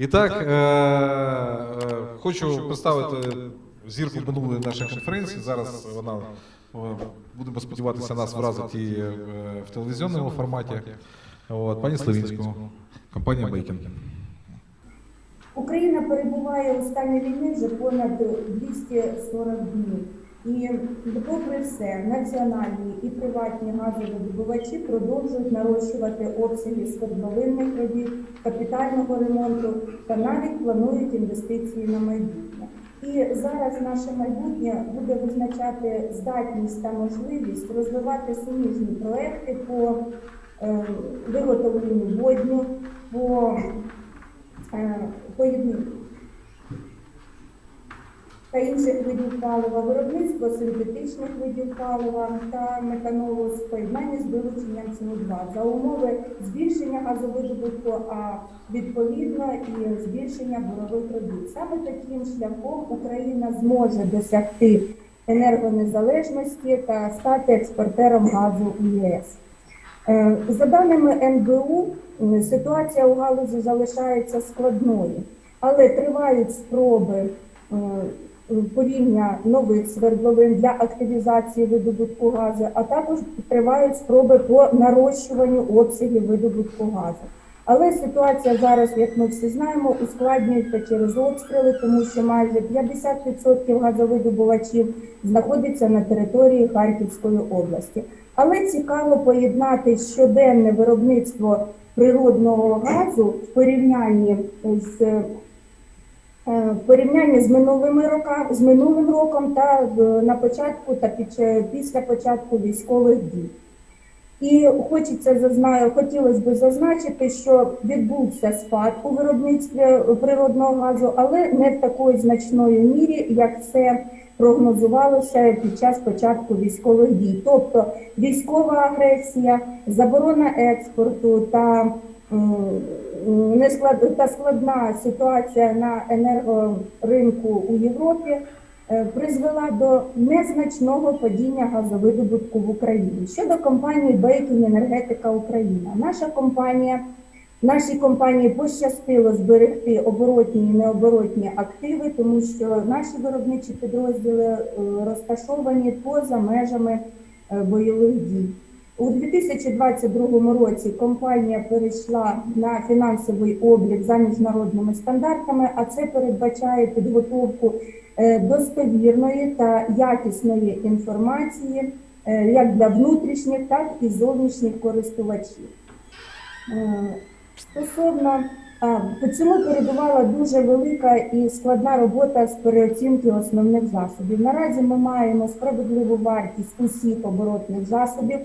І так, е, е, хочу представити зірку минулої нашої конференції. Зараз вона е, будемо сподіватися, нас вразить і в телевізійному форматі. От, пані Славінську, компанія Бейкін. Україна перебуває у стані війни вже понад 240 днів. І попри все, національні і приватні газовидобувачі продовжують нарощувати обсяги свердловинних робіт, капітального ремонту та навіть планують інвестиції на майбутнє. І зараз наше майбутнє буде визначати здатність та можливість розвивати суміжні проекти по е, виготовленню водню, по е, та інших видів палива, виробництво синтетичних видів палива та метанолу з з вилученням СО2 за умови збільшення газовидобутку, а відповідно і збільшення бурових робіт. Саме таким шляхом Україна зможе досягти енергонезалежності та стати експортером газу у ЄС. Е, За даними НБУ, ситуація у галузі залишається складною, але тривають спроби е, порівня нових свердловин для активізації видобутку газу, а також тривають спроби по нарощуванню обсягів видобутку газу. Але ситуація зараз, як ми всі знаємо, ускладнюється через обстріли, тому що майже 50% газовидобувачів знаходиться на території Харківської області. Але цікаво поєднати щоденне виробництво природного газу в порівнянні з е, в порівнянні з минулими роками, з минулим роком та на початку та під після початку військових дій. І хочеться зазна... хотілося б зазначити, що відбувся спад у виробництві природного газу, але не в такої значної мірі, як це прогнозувалося під час початку військових дій. Тобто військова агресія, заборона експорту та та складна ситуація на енергоринку у Європі е, призвела до незначного падіння газовидобутку в Україні. Щодо компанії Бейкін Енергетика Україна, наша компанія. Нашій компанії пощастило зберегти оборотні і необоротні активи, тому що наші виробничі підрозділи е, розташовані поза межами е, бойових дій. У 2022 році компанія перейшла на фінансовий облік за міжнародними стандартами, а це передбачає підготовку е, достовірної та якісної інформації як для внутрішніх, так і зовнішніх користувачів. Стосовно цьому передувала дуже велика і складна робота з переоцінки основних засобів. Наразі ми маємо справедливу вартість усіх оборотних засобів,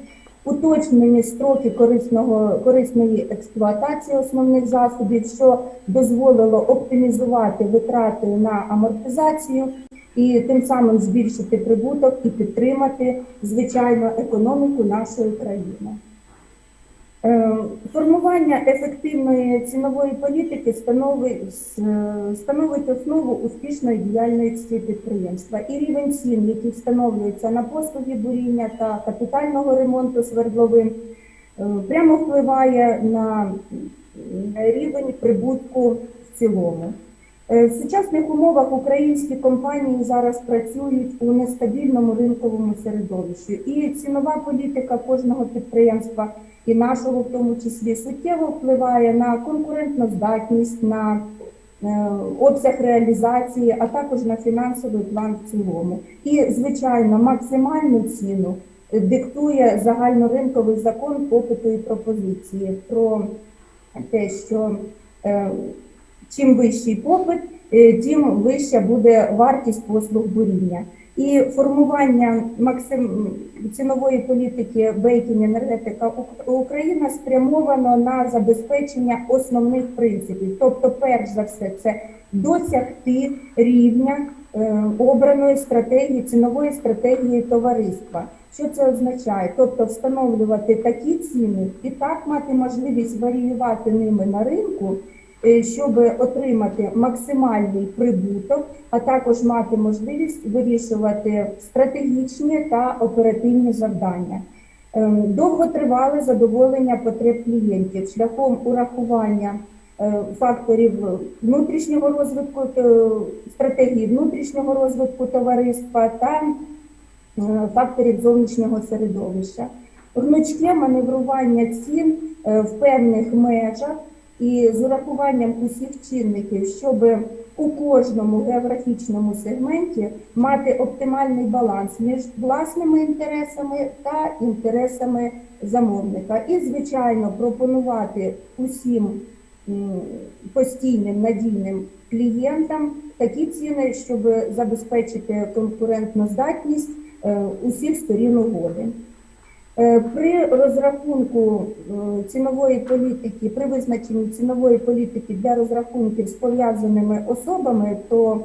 уточнені строки корисного корисної експлуатації основних засобів, що дозволило оптимізувати витрати на амортизацію і тим самим збільшити прибуток і підтримати звичайно економіку нашої країни. Е, Формування ефективної цінової політики становить, становить основу успішної діяльності підприємства. І рівень цін, який встановлюється на послуги буріння та капітального ремонту свердловин, е, прямо впливає на рівень прибутку в цілому. Е, В сучасних умовах українські компанії зараз працюють у нестабільному ринковому середовищі, і цінова політика кожного підприємства і нашого в тому числі суттєво впливає на конкурентну здатність, на е, обсяг реалізації, а також на фінансовий план в цілому. І, звичайно, максимальну ціну диктує загальноринковий закон попиту і пропозиції про те, що е, чим вищий попит, е, тим вища буде вартість послуг буріння. І формування максим цінової політики Бейкін енергетика Україна спрямовано на забезпечення основних принципів. Тобто, перш за все, це досягти рівня е, обраної стратегії цінової стратегії товариства. Що це означає? Тобто встановлювати такі ціни і так мати можливість варіювати ними на ринку щоб отримати максимальний прибуток, а також мати можливість вирішувати стратегічні та оперативні завдання. Ем, Довготривале задоволення потреб клієнтів шляхом урахування е, факторів внутрішнього розвитку, е, стратегії внутрішнього розвитку товариства та е, факторів зовнішнього середовища. Гнучке маневрування цін е, в певних межах і з урахуванням усіх чинників, щоб у кожному географічному сегменті мати оптимальний баланс між власними інтересами та інтересами замовника. І, звичайно, пропонувати усім постійним надійним клієнтам такі ціни, щоб забезпечити конкурентну здатність е, усіх сторін угоди. Е, При розрахунку е, цінової політики, при визначенні цінової політики для розрахунків з пов'язаними особами, то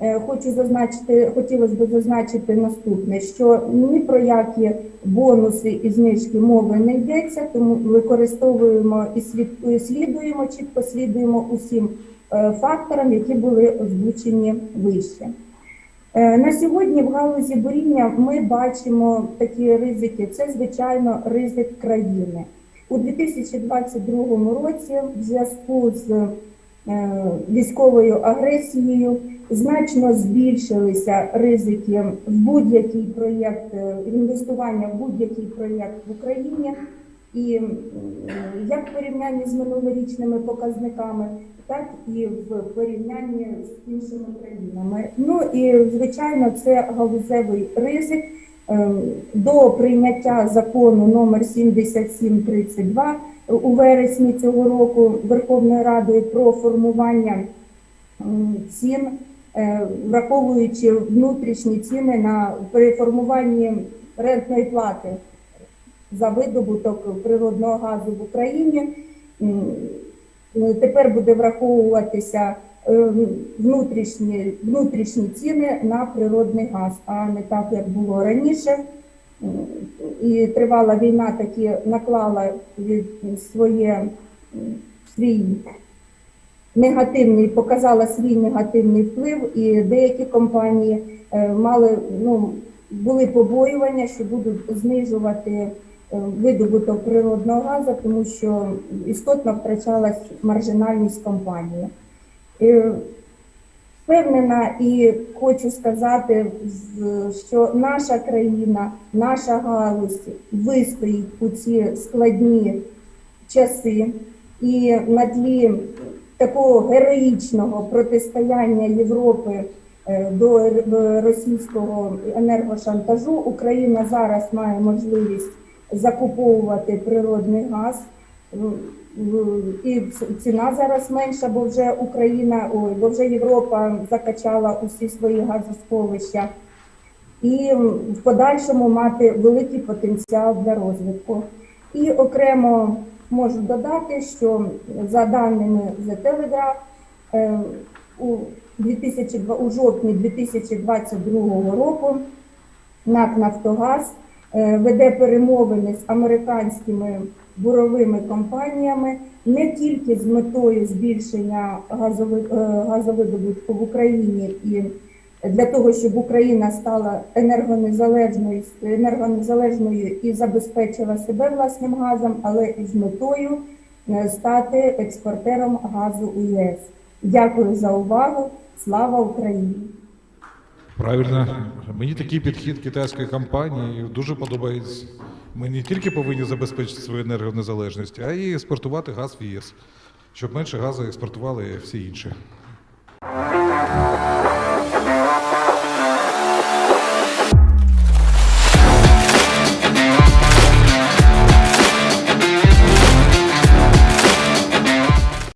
е, хочу зазначити, хотілося б зазначити наступне, що ні про які бонуси і знижки мови не йдеться, тому використовуємо і слід- слідуємо, чітко слідуємо усім факторам, які були озвучені вище. Е, На сьогодні в галузі буріння ми бачимо такі ризики. Це звичайно ризик країни у 2022 році. В зв'язку з е, військовою агресією значно збільшилися ризики в будь-який проєкт е, інвестування в будь-який проєкт в Україні. І як в порівнянні з минулорічними показниками, так і в порівнянні з іншими країнами. Ну і звичайно, це галузевий ризик. Ем, До прийняття закону номер 7732 у вересні цього року Верховною Радою про формування цін, е, враховуючи внутрішні ціни на при формуванні рентної плати за видобуток природного газу в Україні. Е, Тепер буде враховуватися е, внутрішні, внутрішні ціни на природний газ, а не так, як було раніше. І тривала війна таки наклала своє свій негативний, показала свій негативний вплив, і деякі компанії е, мали ну були побоювання, що будуть знижувати видобуток природного газу, тому що істотно втрачалась маржинальність компанії. Е, Впевнена і хочу сказати, що наша країна, наша галузь вистоїть у ці складні часи, і на тлі такого героїчного протистояння Європи е, до російського енергошантажу Україна зараз має можливість закуповувати природний газ. І ціна зараз менша, бо вже Україна, ой, бо вже Європа закачала усі свої газосховища, і в подальшому мати великий потенціал для розвитку. І окремо можу додати, що за даними The Telegraph, е, у 2002 у жовтні 2022 року НАК Нафтогаз веде перемовини з американськими буровими компаніями не тільки з метою збільшення е, газовидобутку в Україні і для того, щоб Україна стала енергонезалежною, енергонезалежною і забезпечила себе власним газом, але і з метою е, стати експортером газу у ЄС. Дякую за увагу. Слава Україні! Правильно, мені такий підхід китайської компанії дуже подобається. Ми не тільки повинні забезпечити свою енергонезалежність, а й експортувати газ в ЄС, щоб менше газу експортували всі інші.